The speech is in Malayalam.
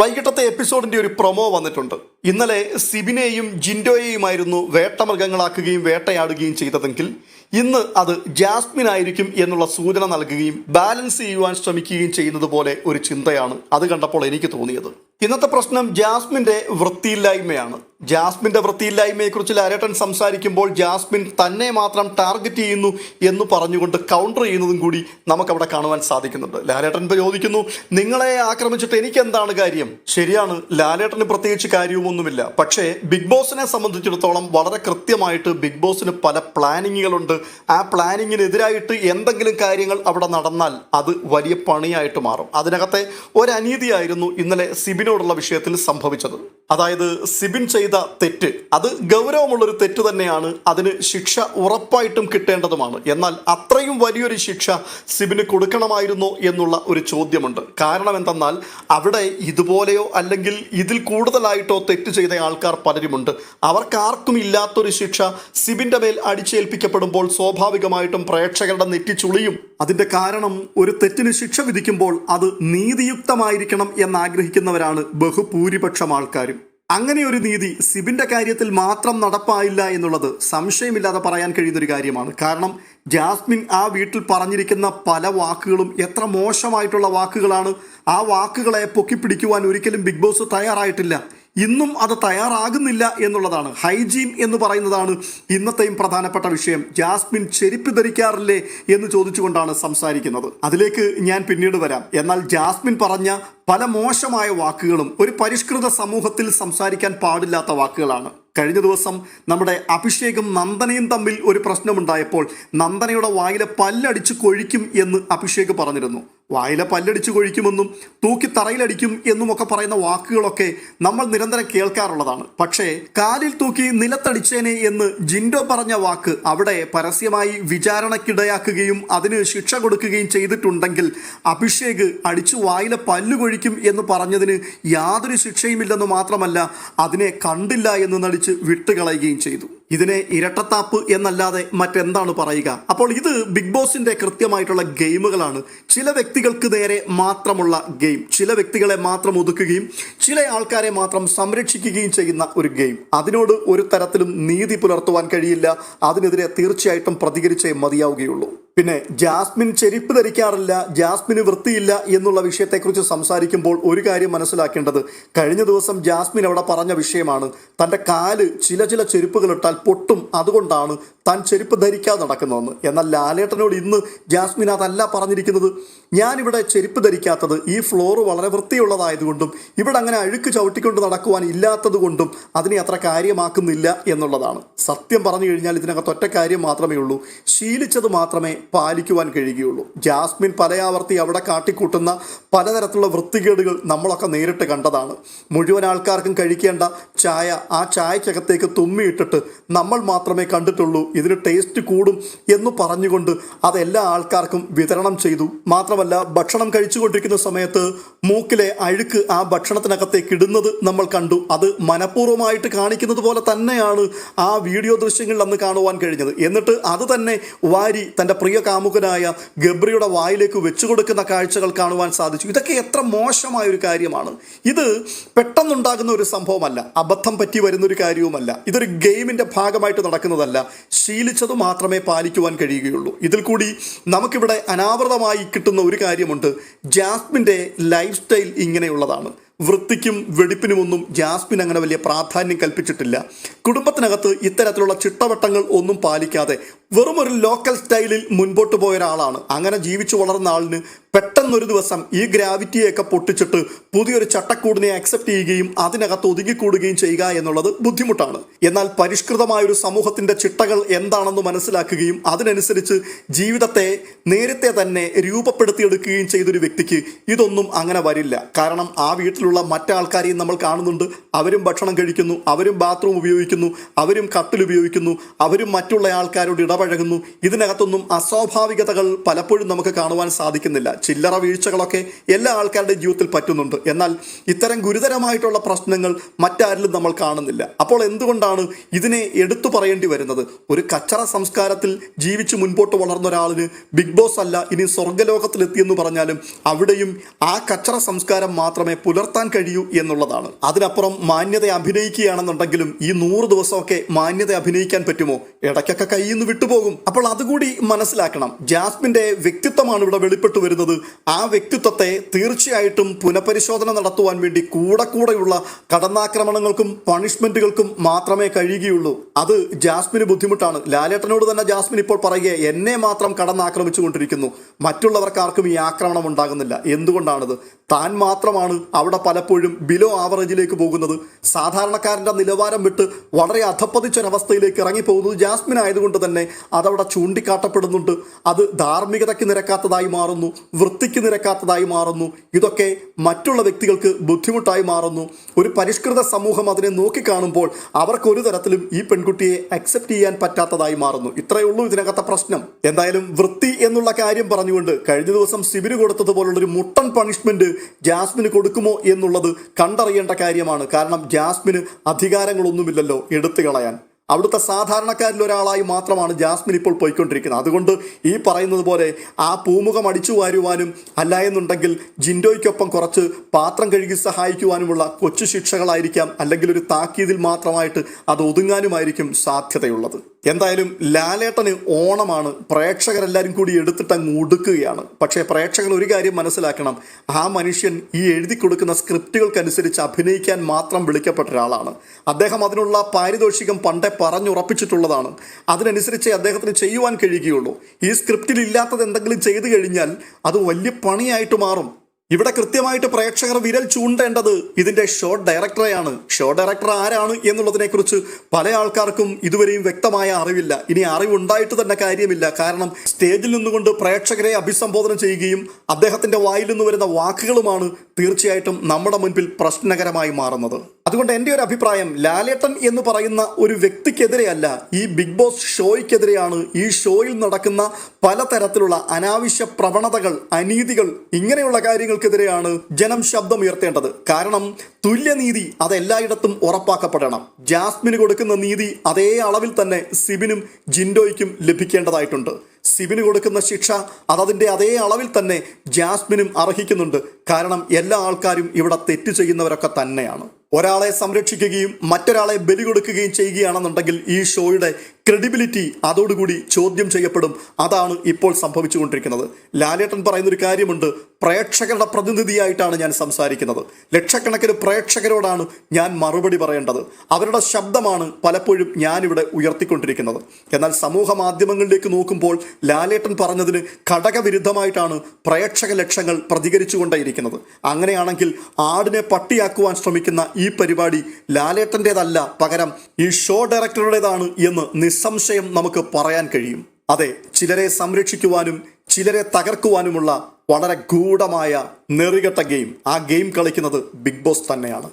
വൈകിട്ടത്തെ എപ്പിസോഡിന്റെ ഒരു പ്രൊമോ വന്നിട്ടുണ്ട്. ഇന്നലെ സിബിനെയും ജിൻഡോയെയുമായിരുന്നു വേട്ടമൃഗങ്ങളാക്കുകയും വേട്ടയാടുകയും ചെയ്തതെങ്കിൽ ഇന്ന് അത് ജാസ്മിൻ ആയിരിക്കും എന്നുള്ള സൂചന നൽകുകയും ബാലൻസ് ചെയ്യുവാൻ ശ്രമിക്കുകയും ചെയ്യുന്നത് പോലെ ഒരു ചിന്തയാണ് അത് കണ്ടപ്പോൾ എനിക്ക് തോന്നിയത്. ഇന്നത്തെ പ്രശ്നം ജാസ്മിന്റെ വൃത്തിയില്ലായ്മയാണ്. ജാസ്മിന്റെ വൃത്തിയില്ലായ്മയെക്കുറിച്ച് ലാലേട്ടൻ സംസാരിക്കുമ്പോൾ ജാസ്മിൻ തന്നെ മാത്രം ടാർഗറ്റ് ചെയ്യുന്നു എന്ന് പറഞ്ഞുകൊണ്ട് കൗണ്ടർ ചെയ്യുന്നതും കൂടി നമുക്കവിടെ കാണുവാൻ സാധിക്കുന്നുണ്ട്. ലാലേട്ടൻ ചോദിക്കുന്നു നിങ്ങളെ ആക്രമിച്ചിട്ട് എനിക്ക് എന്താണ് കാര്യം? ശരിയാണ് ലാലേട്ടന് പ്രത്യേകിച്ച് കാര്യവുമൊന്നുമില്ല. പക്ഷേ ബിഗ് ബോസിനെ സംബന്ധിച്ചിടത്തോളം വളരെ കൃത്യമായിട്ട് ബിഗ് ബോസിന് പല പ്ലാനിങ്ങുകളുണ്ട് ആ പ്ലാനിങ്ങിനെതിരായിട്ട് എന്തെങ്കിലും കാര്യങ്ങൾ അവിടെ നടന്നാൽ അത് വലിയ പണിയായിട്ട് മാറും. അതിനകത്തെ ഒരനീതിയായിരുന്നു ഇന്നലെ ഇന്നലെ സിബിനോടുള്ള വിഷയത്തിൽ സംഭവിച്ചത്. അതായത് സിബിൻ ചെയ്ത തെറ്റ് അത് ഗൗരവമുള്ളൊരു തെറ്റ് തന്നെയാണ് അതിന് ശിക്ഷ ഉറപ്പായിട്ടും കിട്ടേണ്ടതുമാണ്. എന്നാൽ അത്രയും വലിയൊരു ശിക്ഷ സിബിന് കൊടുക്കണമായിരുന്നോ എന്നുള്ള ഒരു ചോദ്യമുണ്ട്. കാരണം എന്തെന്നാൽ അവിടെ ഇതുപോലെയോ അല്ലെങ്കിൽ ഇതിൽ കൂടുതലായിട്ടോ തെറ്റ് ചെയ്ത ആൾക്കാർ പലരുമുണ്ട്. അവർക്കാർക്കും ഇല്ലാത്തൊരു ശിക്ഷ സിബിന്റെ മേൽ അടിച്ചേൽപ്പിക്കപ്പെടുമ്പോൾ സ്വാഭാവികമായിട്ടും പ്രേക്ഷകരുടെ നെറ്റിച്ചുളിയും അതിന്റെ കാരണം ഒരു തെറ്റിന് ശിക്ഷ വിധിക്കുമ്പോൾ അത് നീതിയുക്തമായിരിക്കണം എന്നാഗ്രഹിക്കുന്നവരാണ് ബഹുഭൂരിപക്ഷം ആൾക്കാരും. അങ്ങനെ ഒരു നീതി സിബിന്റെ കാര്യത്തിൽ മാത്രം നടപ്പായില്ല എന്നുള്ളത് സംശയമില്ലാതെ പറയാൻ കഴിയുന്ന ഒരു കാര്യമാണ്. കാരണം ജാസ്മിൻ ആ വീട്ടിൽ പറഞ്ഞിരിക്കുന്ന പല വാക്കുകളും എത്ര മോശമായിട്ടുള്ള വാക്കുകളാണ് ആ വാക്കുകളെ പൊക്കിപ്പിടിക്കുവാൻ ഒരിക്കലും ബിഗ് ബോസ് തയ്യാറായിട്ടില്ല. ഇന്നും അത് തയ്യാറാകുന്നില്ല എന്നുള്ളതാണ്. ഹൈജീൻ എന്ന് പറയുന്നതാണ് ഇന്നത്തെയും പ്രധാനപ്പെട്ട വിഷയം. ജാസ്മിൻ ചെരുപ്പ് ധരിക്കാറില്ലേ എന്ന് ചോദിച്ചുകൊണ്ടാണ് സംസാരിക്കുന്നത്. അതിലേക്ക് ഞാൻ പിന്നീട് വരാം. എന്നാൽ ജാസ്മിൻ പറഞ്ഞ പല മോശമായ വാക്കുകളും ഒരു പരിഷ്കൃത സമൂഹത്തിൽ സംസാരിക്കാൻ പാടില്ലാത്ത വാക്കുകളാണ്. കഴിഞ്ഞ ദിവസം നമ്മുടെ അഭിഷേകും നന്ദനയും തമ്മിൽ ഒരു പ്രശ്നമുണ്ടായപ്പോൾ നന്ദനയുടെ വായിലെ പല്ലടിച്ച് കൊഴിക്കും എന്ന് അഭിഷേക് പറഞ്ഞിരുന്നു. വായിലെ പല്ലടിച്ച് കൊഴിക്കുമെന്നും തൂക്കി തറയിലടിക്കും എന്നുമൊക്കെ പറയുന്ന വാക്കുകളൊക്കെ നമ്മൾ നിരന്തരം കേൾക്കാറുള്ളതാണ്. പക്ഷേ കാലിൽ തൂക്കി നിലത്തടിച്ചേനെ എന്ന് ജിൻഡോ പറഞ്ഞ വാക്ക് അവിടെ പരസ്യമായി വിചാരണക്കിടയാക്കുകയും അതിന് ശിക്ഷ കൊടുക്കുകയും ചെയ്തിട്ടുണ്ടെങ്കിൽ അഭിഷേക് അടിച്ചു വായിലെ പല്ലു കൊഴിക്കും എന്ന് പറഞ്ഞതിന് യാതൊരു ശിക്ഷയുമില്ലെന്ന് മാത്രമല്ല അതിനെ കണ്ടില്ല എന്ന് നടിച്ച് വിട്ടുകളയുകയും ചെയ്തു. ഇതിനെ ഇരട്ടത്താപ്പ് എന്നല്ലാതെ മറ്റെന്താണ് പറയുക? അപ്പോൾ ഇത് ബിഗ് ബോസിന്റെ കൃത്യമായിട്ടുള്ള ഗെയിമുകളാണ്. ചില വ്യക്തികൾക്ക് നേരെ മാത്രമുള്ള ഗെയിം. ചില വ്യക്തികളെ മാത്രം ഒതുക്കുകയും ചില ആൾക്കാരെ മാത്രം സംരക്ഷിക്കുകയും ചെയ്യുന്ന ഒരു ഗെയിം. അതിനോട് ഒരു തരത്തിലും നീതി പുലർത്തുവാൻ കഴിയില്ല. അതിനെതിരെ തീർച്ചയായിട്ടും പ്രതികരിച്ചേ മതിയാവുകയുള്ളൂ. പിന്നെ ജാസ്മിൻ ചെരുപ്പ് ധരിക്കാറില്ല ജാസ്മിന് വൃത്തിയില്ല എന്നുള്ള വിഷയത്തെക്കുറിച്ച് സംസാരിക്കുമ്പോൾ ഒരു കാര്യം മനസ്സിലാക്കേണ്ടത് കഴിഞ്ഞ ദിവസം ജാസ്മിൻ അവിടെ പറഞ്ഞ വിഷയമാണ്. തന്റെ കാൽ ചില ചില ചെരുപ്പുകൾ ഇട്ടാൽ പൊട്ടും അതുകൊണ്ടാണ് താൻ ചെരുപ്പ് ധരിക്കാതെ നടക്കുന്നതെന്ന്. എന്നാൽ ലാലേട്ടനോട് ഇന്ന് ജാസ്മിൻ അതല്ല പറഞ്ഞിരിക്കുന്നത്. ഞാനിവിടെ ചെരുപ്പ് ധരിക്കാത്തത് ഈ ഫ്ലോർ വളരെ വൃത്തിയുള്ളതായതുകൊണ്ടും ഇവിടെ അങ്ങനെ അഴുക്ക് ചവിട്ടിക്കൊണ്ട് നടക്കുവാൻ ഇല്ലാത്തത് കൊണ്ടും അതിനെ അത്ര കാര്യമാക്കുന്നില്ല എന്നുള്ളതാണ്. സത്യം പറഞ്ഞു കഴിഞ്ഞാൽ ഇതിനകത്ത് ഒറ്റ കാര്യം മാത്രമേ ഉള്ളൂ. ശീലിച്ചത് മാത്രമേ പാലിക്കുവാൻ കഴിയുകയുള്ളൂ. ജാസ്മിൻ പലയാവർത്തി അവിടെ കാട്ടിക്കൂട്ടുന്ന പലതരത്തിലുള്ള വൃത്തികേടുകൾ നമ്മളൊക്കെ നേരിട്ട് കണ്ടതാണ്. മുഴുവൻ ആൾക്കാർക്കും കഴിക്കേണ്ട ചായ ആ ചായക്കകത്തേക്ക് തുമ്മിയിട്ടിട്ട് നമ്മൾ മാത്രമേ കണ്ടിട്ടുള്ളൂ. ഇതിന് ടേസ്റ്റ് കൂടും എന്ന് പറഞ്ഞുകൊണ്ട് അതെല്ലാ ആൾക്കാർക്കും വിതരണം ചെയ്തു. മാത്രമല്ല ഭക്ഷണം കഴിച്ചുകൊണ്ടിരിക്കുന്ന സമയത്ത് മൂക്കിലെ അഴുക്ക് ആ ഭക്ഷണത്തിനകത്തേക്ക് ഇടുന്നത് നമ്മൾ കണ്ടു. അത് മനഃപൂർവമായിട്ട് കാണിക്കുന്നത് പോലെ തന്നെയാണ് ആ വീഡിയോ ദൃശ്യങ്ങളിൽ അന്ന് കാണുവാൻ കഴിഞ്ഞത്. എന്നിട്ട് അത് തന്നെ വാരി തന്റെ പ്രിയ കാമുകനായ ഗബ്രിയുടെ വായിലേക്ക് വെച്ചു കൊടുക്കുന്ന കാഴ്ചകൾ കാണുവാൻ സാധിച്ചു. ഇതൊക്കെ എത്ര മോശമായ ഒരു കാര്യമാണ്. ഇത് പെട്ടെന്നുണ്ടാകുന്ന ഒരു സംഭവമല്ല. അബദ്ധം പറ്റി വരുന്ന ഒരു കാര്യവുമല്ല. ഇതൊരു ഗെയിമിന്റെ ഭാഗമായിട്ട് നടക്കുന്നതല്ല. ശീലിച്ചത് മാത്രമേ പാലിക്കുവാൻ കഴിയുകയുള്ളൂ. ഇതിൽ കൂടി നമുക്കിവിടെ അനാവൃതമായി കിട്ടുന്ന ഒരു കാര്യമുണ്ട്. ജാസ്മിന്റെ ലൈഫ് സ്റ്റൈൽ ഇങ്ങനെയുള്ളതാണ്. വൃത്തിക്കും വെടിപ്പിനുമൊന്നും ജാസ്മിൻ അങ്ങനെ വലിയ പ്രാധാന്യം കൽപ്പിച്ചിട്ടില്ല. കുടുംബത്തിനകത്ത് ഇത്തരത്തിലുള്ള ചിട്ടവട്ടങ്ങൾ ഒന്നും പാലിക്കാതെ വെറും ഒരു ലോക്കൽ സ്റ്റൈലിൽ മുൻപോട്ട് പോയ ഒരാളാണ് അങ്ങനെ ജീവിച്ചു വളർന്ന ആളിന് പെട്ടെന്നൊരു ദിവസം ഈ ഗ്രാവിറ്റിയൊക്കെ പൊട്ടിച്ചിട്ട് പുതിയൊരു ചട്ടക്കൂടിനെ അക്സെപ്റ്റ് ചെയ്യുകയും അതിനകത്ത് ഒതുങ്ങിക്കൂടുകയും ചെയ്യുക എന്നുള്ളത് ബുദ്ധിമുട്ടാണ്. എന്നാൽ പരിഷ്കൃതമായ ഒരു സമൂഹത്തിന്റെ ചിട്ടകൾ എന്താണെന്ന് മനസ്സിലാക്കുകയും അതിനനുസരിച്ച് ജീവിതത്തെ നേരത്തെ തന്നെ രൂപപ്പെടുത്തിയെടുക്കുകയും ചെയ്തൊരു വ്യക്തിക്ക് ഇതൊന്നും അങ്ങനെ വരില്ല. കാരണം ആ വീട്ടിലുള്ള മറ്റാൾക്കാരെയും നമ്മൾ കാണുന്നുണ്ട്. അവരും ഭക്ഷണം കഴിക്കുന്നു അവരും ബാത്റൂം ഉപയോഗിക്കുന്നു അവരും കട്ടിൽ ഉപയോഗിക്കുന്നു അവരും മറ്റുള്ള ആൾക്കാരോട് ഇടപഴകുന്നു. ഇതിനകത്തൊന്നും അസ്വാഭാവികതകൾ പലപ്പോഴും നമുക്ക് കാണുവാൻ സാധിക്കുന്നില്ല. ചില്ലറ വീഴ്ചകളൊക്കെ എല്ലാ ആൾക്കാരുടെയും ജീവിതത്തിൽ പറ്റുന്നുണ്ട്. എന്നാൽ ഇത്തരം ഗുരുതരമായിട്ടുള്ള പ്രശ്നങ്ങൾ മറ്റാരിലും നമ്മൾ കാണുന്നില്ല. അപ്പോൾ എന്തുകൊണ്ടാണ് ഇതിനെ എടുത്തു പറയേണ്ടി വരുന്നത്? ഒരു കച്ചറ സംസ്കാരത്തിൽ ജീവിച്ച് മുൻപോട്ട് വളർന്ന ഒരാളിന് ബിഗ് ബോസ് അല്ല ഇനി സ്വർഗലോകത്തിലെത്തിയെന്ന് പറഞ്ഞാലും അവിടെയും ആ കച്ചറ സംസ്കാരം മാത്രമേ പുലർത്താൻ കഴിയൂ എന്നുള്ളതാണ്. അതിനപ്പുറം മാന്യത അഭിനയിക്കുകയാണെന്നുണ്ടെങ്കിലും ഈ നൂറ് ദിവസമൊക്കെ മാന്യത അഭിനയിക്കാൻ പറ്റുമോ? ഇടയ്ക്കൊക്കെ കയ്യിൽ നിന്ന് വിട്ടുപോകും. അപ്പോൾ അതുകൂടി മനസ്സിലാക്കണം. ജാസ്മിന്റെ വ്യക്തിത്വമാണ് ഇവിടെ വെളിപ്പെട്ടു വരുന്നത്. ആ വ്യക്തിത്വത്തെ തീർച്ചയായിട്ടും പുനഃപരിശോധന നടത്തുവാൻ വേണ്ടി കൂടെ കൂടെയുള്ള കടന്നാക്രമണങ്ങൾക്കും പണിഷ്മെന്റുകൾക്കും മാത്രമേ കഴിയുകയുള്ളൂ. അത് ജാസ്മിന് ബുദ്ധിമുട്ടാണ്. ലാലേട്ടനോട് തന്നെ ജാസ്മിൻ ഇപ്പോൾ പറയുക എന്നെ മാത്രം കടന്നാക്രമിച്ചു കൊണ്ടിരിക്കുന്നു മറ്റുള്ളവർക്ക് ആർക്കും ഈ ആക്രമണം ഉണ്ടാകുന്നില്ല. എന്തുകൊണ്ടാണത്? താൻ മാത്രമാണ് അവിടെ പലപ്പോഴും ബിലോ ആവറേജിലേക്ക് പോകുന്നത്. സാധാരണക്കാരന്റെ നിലവാരം വിട്ട് വളരെ അധപ്പതിച്ചൊരവസ്ഥയിലേക്ക് ഇറങ്ങി പോകുന്നത് ജാസ്മിൻ ആയതുകൊണ്ട് തന്നെ അതവിടെ ചൂണ്ടിക്കാട്ടപ്പെടുന്നുണ്ട്. അത് ധാർമ്മികതയ്ക്ക് നിരക്കാത്തതായി മാറുന്നു. വൃത്തിക്ക് നിരക്കാത്തതായി മാറുന്നു. ഇതൊക്കെ മറ്റുള്ള വ്യക്തികൾക്ക് ബുദ്ധിമുട്ടായി മാറുന്നു. ഒരു പരിഷ്കൃത സമൂഹം അതിനെ നോക്കിക്കാണുമ്പോൾ അവർക്ക് ഒരു തരത്തിലും ഈ പെൺകുട്ടിയെ അക്സെപ്റ്റ് ചെയ്യാൻ പറ്റാത്തതായി മാറുന്നു. ഇത്രയേ ഉള്ളൂ ഇതിനകത്തെ പ്രശ്നം. എന്തായാലും വൃത്തി എന്നുള്ള കാര്യം പറഞ്ഞുകൊണ്ട് കഴിഞ്ഞ ദിവസം സിബിന് കൊടുത്തതുപോലുള്ള ഒരു മുട്ടൻ പണിഷ്മെന്റ് ജാസ്മിന് കൊടുക്കുമോ എന്നുള്ളത് കണ്ടറിയേണ്ട കാര്യമാണ്. കാരണം ജാസ്മിന് അധികാരങ്ങളൊന്നുമില്ലല്ലോ എടുത്തു കളയാൻ. അവിടുത്തെ സാധാരണക്കാരിൽ ഒരാളായി മാത്രമാണ് ജാസ്മിൻ ഇപ്പോൾ പോയിക്കൊണ്ടിരിക്കുന്നത്. അതുകൊണ്ട് ഈ പറയുന്നത് പോലെ ആ പൂമുഖം അടിച്ചു വാരുവാനും അല്ല എന്നുണ്ടെങ്കിൽ ജിൻഡോയ്ക്കൊപ്പം കുറച്ച് പാത്രം കഴുകി സഹായിക്കുവാനുമുള്ള കൊച്ചു ശിക്ഷകളായിരിക്കാം. അല്ലെങ്കിൽ ഒരു താക്കീതിൽ മാത്രമായിട്ട് അത് ഒതുങ്ങാനുമായിരിക്കും സാധ്യതയുള്ളത്. എന്തായാലും ലാലേട്ടന് ഓണമാണ്. പ്രേക്ഷകരെല്ലാവരും കൂടി എടുത്തിട്ട് അങ്ങ് ഒടുക്കുകയാണ്. പക്ഷേ പ്രേക്ഷകർ ഒരു കാര്യം മനസ്സിലാക്കണം. ആ മനുഷ്യൻ ഈ എഴുതി കൊടുക്കുന്ന സ്ക്രിപ്റ്റുകൾക്കനുസരിച്ച് അഭിനയിക്കാൻ മാത്രം വിളിക്കപ്പെട്ട ഒരാളാണ്. അദ്ദേഹം അതിനുള്ള പാരിതോഷികം പണ്ടേ പറഞ്ഞുറപ്പിച്ചിട്ടുള്ളതാണ്. അതിനനുസരിച്ച് അദ്ദേഹത്തിന് ചെയ്യുവാൻ കഴിയുകയുള്ളൂ. ഈ സ്ക്രിപ്റ്റിൽ ഇല്ലാത്തത് എന്തെങ്കിലും ചെയ്തു കഴിഞ്ഞാൽ അത് വലിയ പണിയായിട്ട് മാറും. ഇവിടെ കൃത്യമായിട്ട് പ്രേക്ഷകർ വിരൽ ചൂണ്ടേണ്ടത് ഇതിന്റെ ഷോ ഡയറക്ടറെയാണ് ഷോ ഡയറക്ടർ ആരാണ് എന്നുള്ളതിനെക്കുറിച്ച് പല ആൾക്കാർക്കും ഇതുവരെയും വ്യക്തമായ അറിവില്ല. ഇനി അറിവുണ്ടായിട്ട് തന്നെ കാര്യമില്ല. കാരണം സ്റ്റേജിൽ നിന്നുകൊണ്ട് പ്രേക്ഷകരെ അഭിസംബോധന ചെയ്യുകയും അദ്ദേഹത്തിന്റെ വായിൽ നിന്ന് വരുന്ന വാക്കുകളുമാണ് തീർച്ചയായിട്ടും നമ്മുടെ മുൻപിൽ പ്രശ്നകരമായി മാറുന്നത്. അതുകൊണ്ട് എന്റെ ഒരു അഭിപ്രായം ലാലേട്ടൻ എന്ന് പറയുന്ന ഒരു വ്യക്തിക്കെതിരെയല്ല ഈ ബിഗ് ബോസ് ഷോയ്ക്കെതിരെയാണ് ഈ ഷോയിൽ നടക്കുന്ന പലതരത്തിലുള്ള അനാവശ്യ പ്രവണതകൾ അനീതികൾ ഇങ്ങനെയുള്ള കാര്യങ്ങൾക്കെതിരെയാണ് ജനം ശബ്ദമുയർത്തേണ്ടത്. കാരണം തുല്യനീതി അതെല്ലായിടത്തും ഉറപ്പാക്കപ്പെടണം. ജാസ്മിന് കൊടുക്കുന്ന നീതി അതേ അളവിൽ തന്നെ സിബിനും ജിൻഡോയ്ക്കും ലഭിക്കേണ്ടതായിട്ടുണ്ട്. സിബിന് കൊടുക്കുന്ന ശിക്ഷ അതതിന്റെ അതേ അളവിൽ തന്നെ ജാസ്മിനും അർഹിക്കുന്നുണ്ട്. കാരണം എല്ലാ ആൾക്കാരും ഇവിടെ തെറ്റ് ചെയ്യുന്നവരൊക്കെ തന്നെയാണ്. ഒരാളെ സംരക്ഷിക്കുകയും മറ്റൊരാളെ ബലി കൊടുക്കുകയും ചെയ്യുകയാണെന്നുണ്ടെങ്കിൽ ഈ ഷോയുടെ ക്രെഡിബിലിറ്റി അതോടുകൂടി ചോദ്യം ചെയ്യപ്പെടും. അതാണ് ഇപ്പോൾ സംഭവിച്ചുകൊണ്ടിരിക്കുന്നത്. ലാലേട്ടൻ പറയുന്നൊരു കാര്യമുണ്ട്. പ്രേക്ഷകരുടെ പ്രതിനിധിയായിട്ടാണ് ഞാൻ സംസാരിക്കുന്നത്. ലക്ഷക്കണക്കിന് പ്രേക്ഷകരോടാണ് ഞാൻ മറുപടി പറയേണ്ടത്. അവരുടെ ശബ്ദമാണ് പലപ്പോഴും ഞാനിവിടെ ഉയർത്തിക്കൊണ്ടിരിക്കുന്നത്. എന്നാൽ സമൂഹ മാധ്യമങ്ങളിലേക്ക് നോക്കുമ്പോൾ ലാലേട്ടൻ പറഞ്ഞതിന് ഘടകവിരുദ്ധമായിട്ടാണ് പ്രേക്ഷക ലക്ഷങ്ങൾ പ്രതികരിച്ചുകൊണ്ടേയിരിക്കുന്നത്. അങ്ങനെയാണെങ്കിൽ ആടിനെ പട്ടിയാക്കുവാൻ ശ്രമിക്കുന്ന ഈ പരിപാടി ലാലേട്ടന്റെതല്ല. പകരം ഈ ഷോ ഡയറക്ടറുടേതാണ് എന്ന് നിസ്സംശയം നമുക്ക് പറയാൻ കഴിയും. അതെ ചിലരെ സംരക്ഷിക്കുവാനും ചിലരെ തകർക്കുവാനുമുള്ള വളരെ ഗൂഢമായ നെറികെട്ട ഗെയിം ആ ഗെയിം കളിക്കുന്നത് ബിഗ് ബോസ് തന്നെയാണ്.